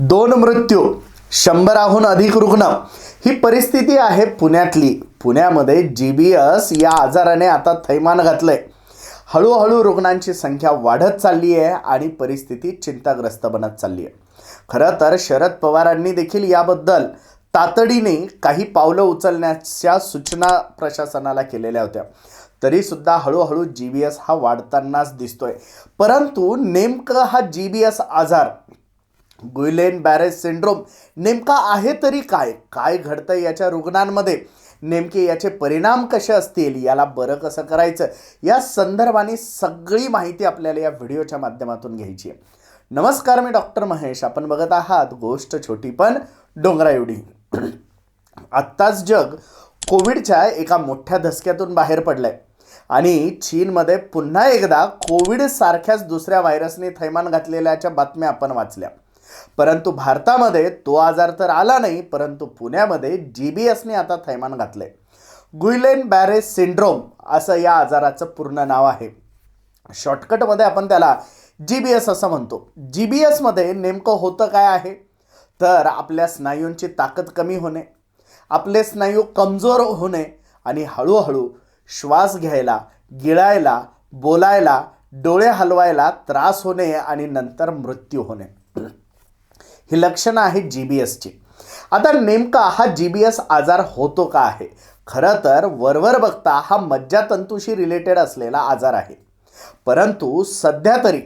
दोन मृत्यू शंभराहून अधिक रुग्ण. ही परिस्थिती आहे पुण्यातली. पुण्यामध्ये जी बी एस या आजाराने आता थैमान घातलंय. हळूहळू रुग्णांची संख्या वाढत चालली आहे आणि परिस्थिती चिंताग्रस्त बनत चालली आहे खरं तर शरद पवारांनी देखील याबद्दल तातडीने काही पावलं उचलण्याच्या सूचना प्रशासनाला केलेल्या होत्या. तरीसुद्धा हळूहळू जी बी एस हा वाढतानाच दिसतोय. परंतु नेमकं हा जी बी एस आजार गुइलेन बॅरेज सिंड्रोम नेमका आहे तरी काय? काय घडतं याच्या रुग्णांमध्ये? नेमके याचे परिणाम कसे असतील? याला बरं कसं करायचं? या संदर्भाने सगळी माहिती आपल्याला या व्हिडिओच्या माध्यमातून घ्यायची आहे. नमस्कार मी डॉक्टर महेश. आपण बघत आहात गोष्ट छोटी पण डोंगरा एवढी. आत्ताच जग कोविडच्या एका मोठ्या धसक्यातून बाहेर पडलंय. आणि चीनमध्ये पुन्हा एकदा कोविड सारख्याच दुसऱ्या व्हायरसने थैमान घातलेल्याच्या बातम्या आपण वाचल्या. परंतु भारतामध्ये तो आजार तर आला नाही परंतु पुण्यामध्ये जी बी एसने आता थैमान घातलंय. गुइलेन बॅरेज सिंड्रोम असं या आजाराचं पूर्ण नाव आहे. शॉर्टकटमध्ये आपण त्याला जी बी एस असं म्हणतो. जी बी एसमध्ये नेमकं होतं काय आहे? तर आपल्या स्नायूंची ताकद कमी होणे आपले स्नायू कमजोर होणे आणि हळूहळू श्वास घ्यायला गिळायला बोलायला डोळे हलवायला त्रास होणे आणि नंतर मृत्यू होणे. ही लक्षणं आहेत जी बी एसची आता नेमका हा जी बी एस आजार होतो का आहे? खरं तर वरवर बघता हा मज्जातंतूशी रिलेटेड असलेला आजार आहे. परंतु सध्या तरी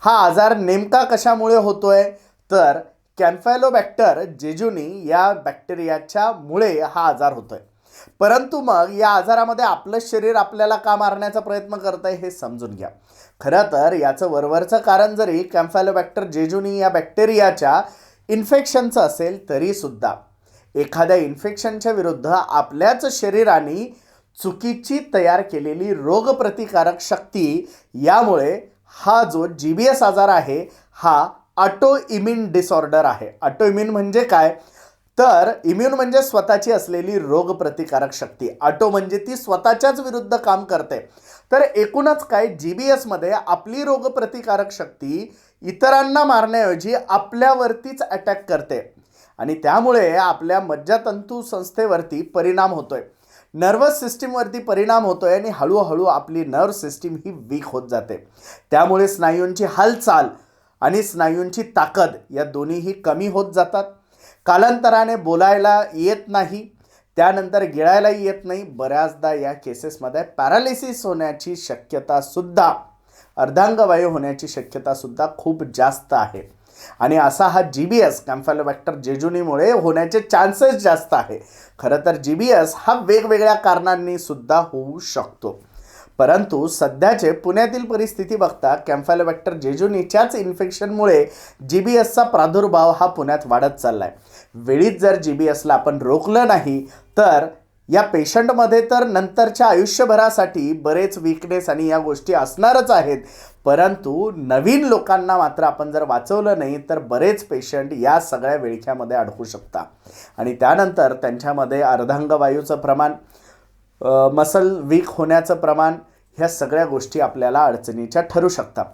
हा आजार नेमका कशामुळे होतोय? तर कॅम्फॅलोबॅक्टर जेजुनी या बॅक्टेरियाच्या मुळे हा आजार होतोय. परंतु मग या आजारामध्ये आपलं शरीर आपल्याला का मारण्याचा प्रयत्न करत आहे हे समजून घ्या. खरं तर याचं वरवरचं कारण जरी कॅम्फॅलोबॅक्टर जेजुनी या बॅक्टेरियाच्या इन्फेक्शनचं असेल तरीसुद्धा एखाद्या इन्फेक्शनच्या विरुद्ध आपल्याच शरीराने चुकीची तयार केलेली रोगप्रतिकारक शक्ती यामुळे हा जो जी बी एस आजार आहे हा ऑटो इम्युन डिसऑर्डर आहे. ऑटो इम्युन म्हणजे काय? तर इम्युन म्हणजे स्वतःची असलेली रोगप्रतिकारक शक्ती. ऑटो म्हणजे ती स्वतःच्याच विरुद्ध काम करते. तर एकूणच काय? जी बी एसमध्ये आपली रोगप्रतिकारक शक्ती इतरांना मारण्याऐवजी आपल्यावरतीच अटॅक करते. आणि त्यामुळे आपल्या मज्जातंतू संस्थेवरती परिणाम होतोय. नर्वस सिस्टीमवरती परिणाम होतोय आणि हळूहळू आपली नर्व सिस्टीम ही वीक होत जाते. त्यामुळे स्नायूंची हालचाल आणि स्नायूंची ताकद या दोन्हीही कमी होत जातात. कालांतराने बोलायला येत नाही त्यानंतर गिळायलाही येत नाही. बऱ्याचदा या केसेसमध्ये पॅरालिसिस होण्याची शक्यतासुद्धा अर्धांगवायू होण्याची शक्यतासुद्धा खूप जास्त आहे. आणि असा हा जी बी एस कॅम्फॅलोबॅक्टर जेजुनीमुळे होण्याचे चान्सेस जास्त आहे. खरं तर जी बी एस हा वेगवेगळ्या कारणांनी सुद्धा होऊ शकतो. परंतु सध्याचे पुण्यातील परिस्थिती बघता कॅम्फॅलोबॅक्टर जेजुनीच्याच इन्फेक्शनमुळे जी बी एसचा प्रादुर्भाव हा पुण्यात वाढत चालला आहे वेळीच जर जी बी एसला आपण रोखलं नाही तर या पेशंटमध्ये तर नंतरच्या आयुष्यभरासाठी बरेच विकनेस आणि या गोष्टी असणारच आहेत. परंतु नवीन लोकांना मात्र आपण जर वाचवलं नाही तर बरेच पेशंट या सगळ्या विळख्यामध्ये अडकू शकता आणि त्यानंतर त्यांच्यामध्ये अर्धांगवायूचं प्रमाण मसल वीक होण्याचं प्रमाण ह्या सगळ्या गोष्टी आपल्याला अडचणीच्या ठरू शकतात.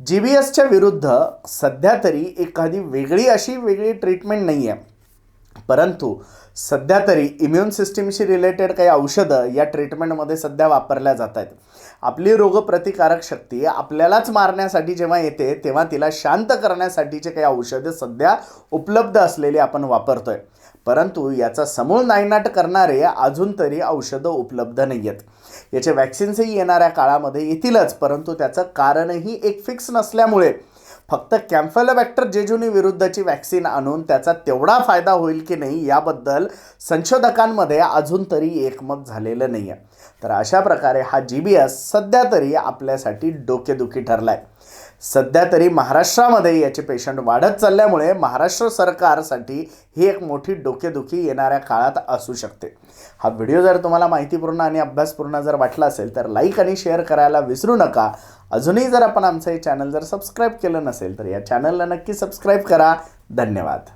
जी बी एसच्या विरुद्ध सध्या तरी एखादी वेगळी अशी वेगळी ट्रीटमेंट नाही आहे परंतु सध्या तरी इम्युन सिस्टीमशी रिलेटेड काही औषधं या ट्रीटमेंटमध्ये सध्या वापरल्या जात आहेत. आपली रोगप्रतिकारक शक्ती आपल्यालाच मारण्यासाठी जेव्हा येते तेव्हा तिला शांत करण्यासाठीचे काही औषधं सध्या उपलब्ध असलेली आपण वापरतो आहे परंतु याचा समूळ नायनाट करणारे अजून तरी औषधं उपलब्ध नाही आहेत याचे वॅक्सिन्सही येणाऱ्या काळामध्ये येतीलच परंतु त्याचं कारणही एक फिक्स नसल्यामुळे. फक्त कॅम्फॅलोबॅक्टर जेजुनी विरुद्धची वॅक्सिन आणून त्याचा तेवढा फायदा होईल की नाही याबद्दल संशोधकांमध्ये अजून तरी एकमत झालेलं नाही आहे तर अशा प्रकारे हा जी बी एस सध्या तरी आपल्यासाठी डोकेदुखी ठरला आहे सध्या तरी महाराष्ट्रामध्ये याचे पेशंट वाढत चालल्यामुळे महाराष्ट्र सरकारसाठी ही एक मोठी डोकेदुखी येणाऱ्या काळात असू शकते. हा व्हिडिओ जर तुम्हाला माहितीपूर्ण आणि अभ्यासपूर्ण जर वाटला असेल तर लाईक आणि शेअर करायला विसरू नका. अजूनही जर आपण आमचं हे चॅनल जर सबस्क्राईब केलं नसेल तर या चॅनलला नक्की सबस्क्राईब करा. धन्यवाद.